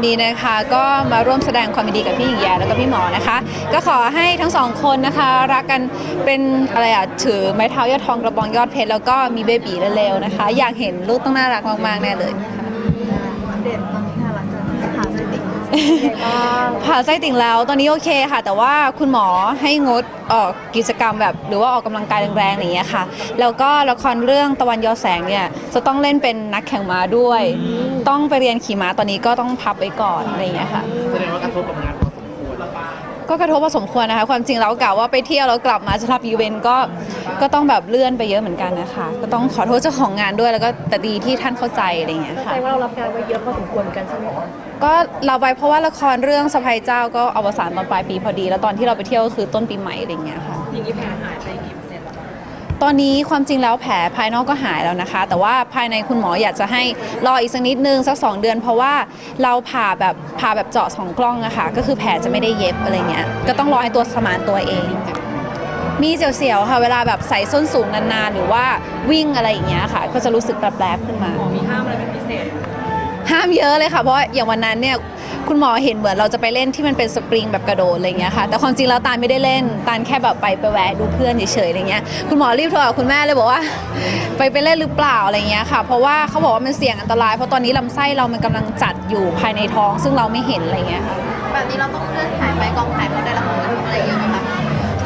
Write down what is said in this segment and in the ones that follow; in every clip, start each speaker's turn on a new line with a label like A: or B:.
A: วันนี้นะคะ ก็มาร่วมแสดงความยินดีกับพี่หญิงแย้แล้วก็พี่หมอนะคะ ก็ขอให้ทั้งสองคนนะคะ รักกันเป็นอะไรอะถือไม้เท้ายอดทองกระบองยอดเพชรแล้วก็มีเบบีเร็วๆนะคะ อยากเห็นลูกต้องน่ารักมากๆแน่เลย
B: ค่ะ ผ่าไส้ติ่ง
A: แล้วตอนนี้โอเคค่ะ แต่ว่าคุณหมอให้งดออกกิจกรรมแบบหรือว่าออกกำลังกายแรงๆอย่างเงี้ยค่ะ แล้วก็ละครเรื่องตะวันยอแสงเนี่ยจะต้องเล่นเป็นนักแข่งม้าด้วย ต้องไปเรียนขี่ม้าตอนนี้ก็ต้องพับไว้ก่อนอะไรอย่างเงี้ยค่ะ
C: แสดงว่ากระทบกับงานพอสมควร
A: ก็กระทบพอสมควรนะคะ ความจริงแล้วกะว่าไปเที่ยวแล้วกลับมาจะรับอีเวนต์ก็ก็ต้องแบบเลื่อนไปเยอะเหมือนกันนะคะ ก็ต้องขอโทษเจ้าของงานด้วยแล้วก็แต่ดีที่ท่านเข้าใจอะไรอย่างเงี้ย
B: แส
A: ค่ะ
B: ดงว่าเรารับงานไว้เยอะพอสมควรเหมือนกันใช่ไหมคะ
A: ก็เราไปเพราะว่าละครเรื่องสะพายเจ้าก็อวสานตอนปลายปีพอดี แล้วตอนที่เราไปเที่ยวก็คือต้นปีใหม่อะไรอย่างเงี้ยค่ะ
B: อย่างนี้แผลหายไปกี่เปอร์เซ็นต์แล้วคะ
A: ตอนนี้ความจริงแล้วแผลภายนอกก็หายแล้วนะคะ แต่ว่าภายในคุณหมออยากจะให้รออีกสักนิดนึงสักสองเดือน เพราะว่าเราผ่าแบบผ่าแบบเจาะสองกล้องอะค่ะก็คือแผลจะไม่ได้เย็บอะไรเงี้ยก็ต้องรอให้ตัวสมานตัวเอง มีเสียวๆค่ะเวลาแบบใส่ส้นสูงนานๆ หรือว่าวิ่งอะไรอย่างเงี้ยค่ะ ก็จะรู้สึกแปลบๆขึ้นมา
B: มีห้ามอะไรเป็นพิเศษ
A: ห้ามเยอะเลยค่ะ เพราะอย่างวันนั้นเนี่ย คุณหมอเห็นเหมือนเราจะไปเล่นที่มันเป็นสปริงแบบกระโดดอะไรเงี้ยค่ะ แต่ความจริงแล้วตาลไม่ได้เล่น ตาลแค่แบบไปไปแวะดูเพื่อนเฉยๆอะไรเงี้ย คุณหมอรีบโทรหาคุณแม่เลยบอกว่า ไปไปเล่นหรือเปล่าอะไรเงี้ยค่ะ เพราะว่าเขาบอกว่ามันเสี่ยงอันตราย เพราะตอนนี้ลำไส้เรามันกำลังจัดอยู่ภายในท้อง ซึ่งเราไม่เห็นอะไรเงี้ยค่ะ
D: แบบนี้เราต้องเลื่อนถ่ายไปกองถ่ายเพราะได้รับผลกระทบอะไรเยอะไหมคะ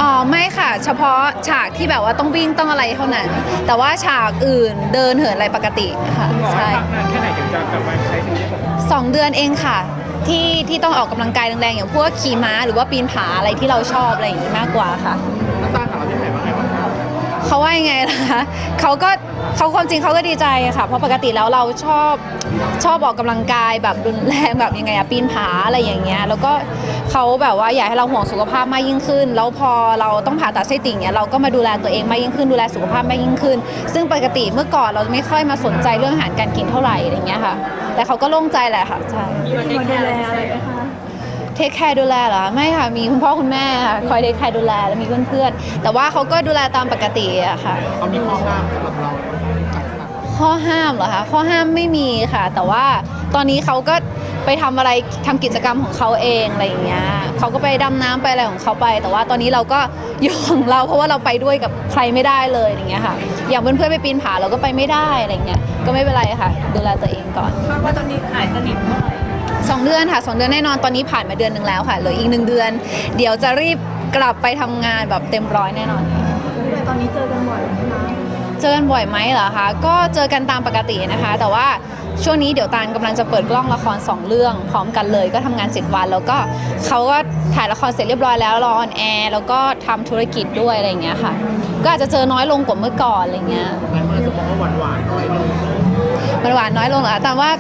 A: อ๋อไม่ค่ะ เฉพาะฉากที่แบบว่าต้องวิ่งต้องอะไรเท่านั้น แต่ว่าฉากอื่นเดินเหินอะไรปกติค่ะ
C: หมอ
A: ใช่
C: พักนานแค่ไหนถึงจะกลับมาใช้ชีวิตปกติ
A: สองเดือนเองค่ะ ที่ที่ต้องออกกำลังกายแรงๆอย่างพวกขี่ม้าหรือว่าปีนผาอะไรที่เราชอบอะไรอย่างนี้มากกว่าค่ะ เขาว่ายังไงล่ะคะเขาก็เขาความจริงเขาก็ดีใจค่ะ เพราะปกติแล้วเราชอบชอบออกกำลังกายแบบรุนแรงแบบยังไงอะปีนผาอะไรอย่างเงี้ย แล้วก็เขาแบบว่าอยากให้เราห่วงสุขภาพมากยิ่งขึ้น แล้วพอเราต้องผ่าตัดไส้ติ่งเนี่ยเราก็มาดูแลตัวเองมากยิ่งขึ้นดูแลสุขภาพมากยิ่งขึ้น ซึ่งปกติเมื่อก่อนเราไม่ค่อยมาสนใจเรื่องอาหารการกินเท่าไหร่อะไรเงี้ยค่ะ แต่เขาก็โล่งใจแหละค่ะใช่
B: มีมาดูแลอะไรไหมคะ
A: เทคแคร์ดูแลเหรอไม่ค่ะมีคุณพ่อคุณแม่ค่ะคอยเทคแคร์ดูแลแล้วมีเพื่อนๆแต่ว่าเขาก็ดูแลตามปกติอะค่ะ
C: เขามีข้อห้ามสำหรับเราไหม
A: ข้อห้ามเหรอคะข้อห้ามไม่มีค่ะ แต่ว่าตอนนี้เขาก็ไปทำอะไรทำกิจกรรมของเขาเองอะไรอย่างเงี้ยเขาก็ไปดำน้ำไปอะไรของเขาไป แต่ว่าตอนนี้เราก็อยู่ของเราเพราะว่าเราไปด้วยกับใครไม่ได้เลยอย่างเงี้ยค่ะ อย่างเพื่อนๆไปปีนผาเราก็ไปไม่ได้อะไรเงี้ยก็ไม่เป็นไรค่ะ ดูแลตัวเองก่อน
B: คาดว่าตอนนี้หายสนิทเมื่อไหร่
A: สองเดือนค่ะสองเดือนแน่นอนตอนนี้ผ่านมาเดือนหนึ่งแล้วค่ะเหลืออีกหนึ่งเดือน เดี๋ยวจะรีบกลับไปทำงานแบบเต็มร้อยแน่นอน
B: ตอนนี้เจอกันบ่อยไหมคะ
A: เจอกันบ่อยไหมเหรอคะก็เจอกันตามปกตินะคะ แต่ว่าช่วงนี้เดี๋ยวตาลกำลังจะเปิดกล้องละคร2เรื่อง พร้อมกันเลยก็ทำงาน7วัน แล้วก็เขาก็ถ่ายละครเสร็จเรียบร้อยแล้วรอออนแอร์แล้วก็ทำธุรกิจด้วยอะไรอย่างเงี้ยค่ะ ก็อาจจะเจอน้อยลงกว่าเมื่อก่อนอะไรเงี้ย
C: หลายคนอาจจะมองว่าหวานหวานๆน้อยลง
A: มันหวานน้อยลงเหรอแต่ว่า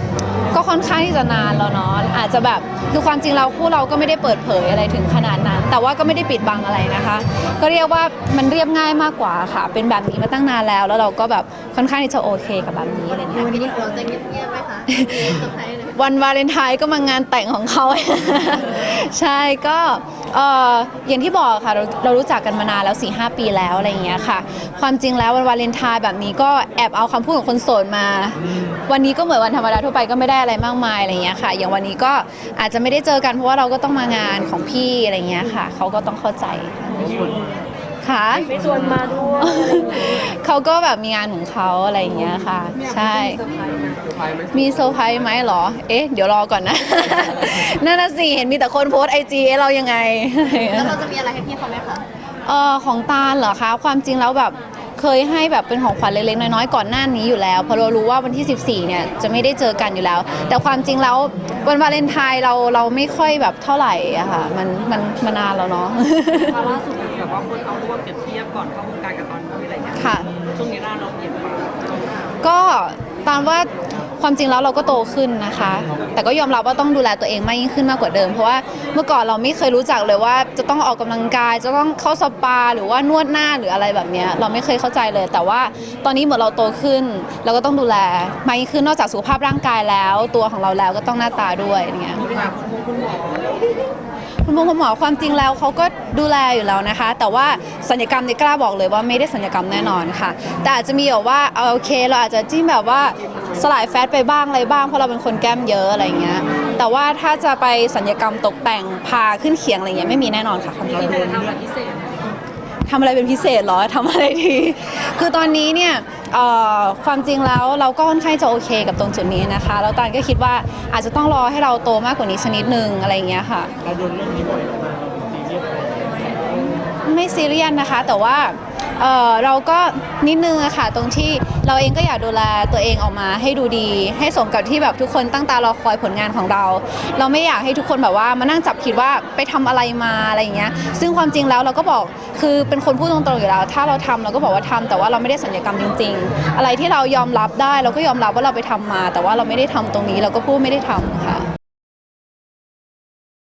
A: ก็ค่อนข้างที่จะนานแล้วเนาะอาจจะแบบคือความจริงเราคู่เราก็ไม่ได้เปิดเผยอะไรถึงขนาดนั้น แต่ว่าก็ไม่ได้ปิดบังอะไรนะคะ ก็เรียกว่ามันเรียบง่ายมากกว่าค่ะ เป็นแบบนี้มาตั้งนานแล้ว แล้วเราก็แบบค่อนข้างที่จะโอเคกับแบบนี้อะไรเงี้ย
D: ปีนี้เราจะเงียบๆไหมคะเซอร์ไพรส์เลย
A: วันวาเลนไทน์ก็มางานแต่งของเขา ใช่ก็ เอ่ออย่างที่บอกค่ะเราเรารู้จักกันมานานแล้ว4ีหปีแล้วอะไรอย่างเงี้ยค่ะ ความจริงแล้ววันวาเลนไทน์แบบนี้ก็แอบเอาคำพูดของคนโสดมา วันนี้ก็เหมือนวันธรรมดาทั่วไปก็ไม่ได้อะไรมากมายอะไรอย่างเงี้ยค่ะ อย่างวันนี้ก็อาจจะไม่ได้เจอกันเพราะว่าเราก็ต้องมางานของพี่อะไรอย่างเงี้ยค่ะเขาก็ต้องเข้าใจ ค่ะ
B: ไม่ชวนมาด้วย
A: เขาก็แบบมีงานของเขาอะไรอย่างเงี้ยค่ะ ใช่ มีเซอร์ไพรส์ไหมเหรอ เอ๊ะ เดี๋ยวรอก่อนนะ นั่นน่ะสิเห็นมีแต่คนโพสไอจีเรายังไง
D: แล้วเราจะมีอะไรให้พี่เขาไหมคะ
A: เออของตาลเหรอคะ ความจริงแล้วแบบ เคยให้แบบเป็นของขวัญเล็กๆน้อยๆก่อนหน้านี้อยู่แล้วเพราะเรารู้ว่าวันที่ 14 เนี่ยจะไม่ได้เจอกันอยู่แล้ว แต่ความจริงแล้ววันวาเลนไทน์เราเราไม่ค่อยแบบเท่าไหร่อะค่ะมันมันมานานแล้วเนาะ
E: ล่าสุดแบบว่าคนเอารูปเปรียบเทียบก่อนเข้าวงการกับตอนนี้อะไรเงี้ย
A: ค่ะ
E: ช่วงนี้หน้าเราเปลี่ยนไป
A: ก็ตามว่า ความจริงแล้วเราก็โตขึ้นนะคะ แต่ก็ยอมรับว่าต้องดูแลตัวเองมากยิ่งขึ้นมากกว่าเดิม เพราะว่าเมื่อก่อนเราไม่เคยรู้จักเลยว่าจะต้องออกกำลังกาย จะต้องเข้าสปาหรือว่านวดหน้าหรืออะไรแบบเนี้ยเราไม่เคยเข้าใจเลย แต่ว่าตอนนี้เหมือนเราโตขึ้น เราก็ต้องดูแลมากยิ่งขึ้นนอกจากสุขภาพร่างกายแล้ว ตัวของเราแล้วก็ต้องหน้าตาด้วยอย่างเงี้ย
E: มีไปถามคุณหมอคุณหมอ
A: คุณหมอคุณหมอความจริงแล้วเขาก็ ดูแลอยู่แล้วนะคะ แต่ว่าสัญญกรรมเนี่ยกล้าบอกเลยว่าไม่ได้สัญญกรรมแน่นอนค่ะ แต่อาจจะมีแบบว่าเอาโอเค เราอาจจะจิ้มแบบว่าสลายแฟตไปบ้างอะไรบ้างเพราะเราเป็นคนแก้มเยอะอะไรเงี้ยแต่ว่าถ้าจะไปสัญญกรรมตกแต่งพาขึ้นเขียงอะไรเงี้ยไม่มีแน่นอนค่ะคำ
E: มี
A: ตอบ
E: แต่ทำแบบพิเศษ
A: ทำอะไรเป็นพิเศษเหรอทำอะไรดี คือตอนนี้เนี่ยความจริงแล้วเราก็ค่อนข้างจะโอเคกับตรงจุดนี้นะคะ แล้วตานก็คิดว่าอาจจะต้องรอให้เราโตมากกว่านี้สักนิดนึงอะไรเงี้ยค่ะ
C: เราโดนเรื่องนี้บ่อย ไม
A: ไม่ซีเรียสนะคะ แต่ว่าเอ่อเราก็นิดนึงอะค่ะ ตรงที่เราเองก็อยากดูแลตัวเองออกมาให้ดูดี ให้สมกับที่แบบทุกคนตั้งตารอคอยผลงานของเรา เราไม่อยากให้ทุกคนแบบว่ามานั่งจับผิดว่าไปทำอะไรมาอะไรอย่างเงี้ย ซึ่งความจริงแล้วเราก็บอกคือเป็นคนพูดตรงๆอยู่แล้ว ถ้าเราทำเราก็บอกว่าทำแต่ว่าเราไม่ได้สัญญกรรมจริง ๆ อะไรที่เรายอมรับได้เราก็ยอมรับว่าเราไปทำมา แต่ว่าเราไม่ได้ทำตรงนี้เราก็พูดไม่ได้ทำค่ะ